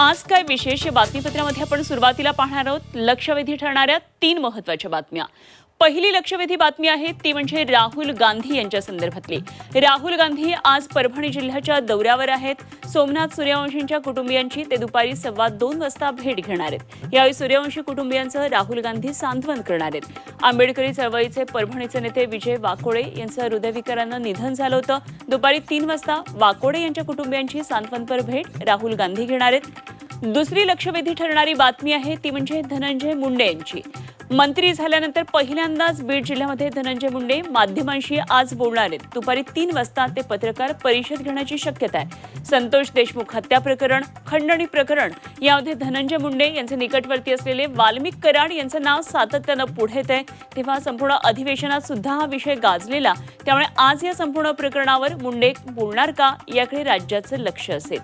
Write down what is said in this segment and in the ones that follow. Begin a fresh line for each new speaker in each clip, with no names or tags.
आज काय विशेष बातमीपत्रामध्ये आपण सुरुवातीला पाहणार आहोत. लक्षवेधी ठरणाऱ्या तीन महत्त्वाच्या बातम्या. पहिली लक्षवेधी बातमी आहे ती म्हणजे राहुल गांधी यांच्या संदर्भातली. राहुल गांधी आज परभणी जिल्ह्याच्या दौऱ्यावर आहेत. सोमनाथ सूर्यवंशींच्या कुटुंबियांची ते दुपारी सव्वा दोन वाजता भेट घेणार आहेत. यावेळी सूर्यवंशी कुटुंबियांचं राहुल गांधी सांत्वन करणार आहेत. आंबेडकरी चळवळीचे परभणीचे नेते विजय वाकोडे यांचं हृदयविकारानं निधन झालं होतं. दुपारी तीन वाजता वाकोडे यांच्या कुटुंबियांची सांत्वनपर भेट राहुल गांधी घेणार आहेत. दुसरी लक्षवेधी ठरणारी बातमी आहे ती म्हणजे धनंजय मुंडे यांची. मंत्री झाल्यानंतर पहिल्यांदाच बीड जिल्ह्यामध्ये धनंजय मुंडे माध्यमांशी आज बोलणार आहेत. दुपारी तीन वाजता ते पत्रकार परिषद घेण्याची शक्यता आहे. संतोष देशमुख हत्या प्रकरण खंडणी प्रकरण यामध्ये धनंजय मुंडे यांचे निकटवर्ती असलेले वाल्मिक कराड यांचं नाव सातत्यानं पुढे येत आहे तेव्हा संपूर्ण अधिवेशनात सुद्धा हा विषय गाजलेला. त्यामुळे आज या संपूर्ण प्रकरणावर मुंडे बोलणार का याकडे राज्याचं लक्ष असेल.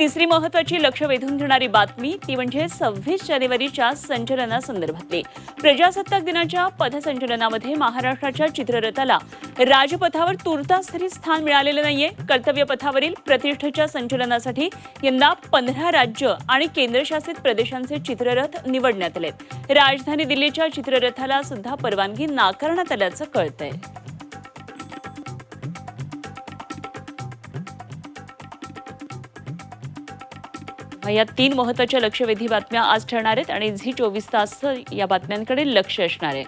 तिसरी महत्वाची लक्ष वेधून घेणारी बातमी ती म्हणजे सव्वीस जानेवारीच्या संचलनासंदर्भातली प्रजासत्ताक दिनाच्या पथसंचलनामध्ये महाराष्ट्राच्या चित्ररथाला राजपथावर तुर्तास तरी स्थान मिळालेलं नाहीये. कर्तव्य पथावरील प्रतिष्ठेच्या संचलनासाठी यंदा पंधरा राज्य आणि केंद्रशासित प्रदेशांचे चित्ररथ निवडण्यात आलेत. राजधानी दिल्लीच्या चित्ररथाला सुद्धा परवानगी नाकारण्यात आल्याचं कळतंय. या तीन महत्त्वाच्या लक्षवेधी बातम्या आज ठरणार आहेत आणि झी चोवीस तास या बातम्यांकडे लक्ष असणार आहे.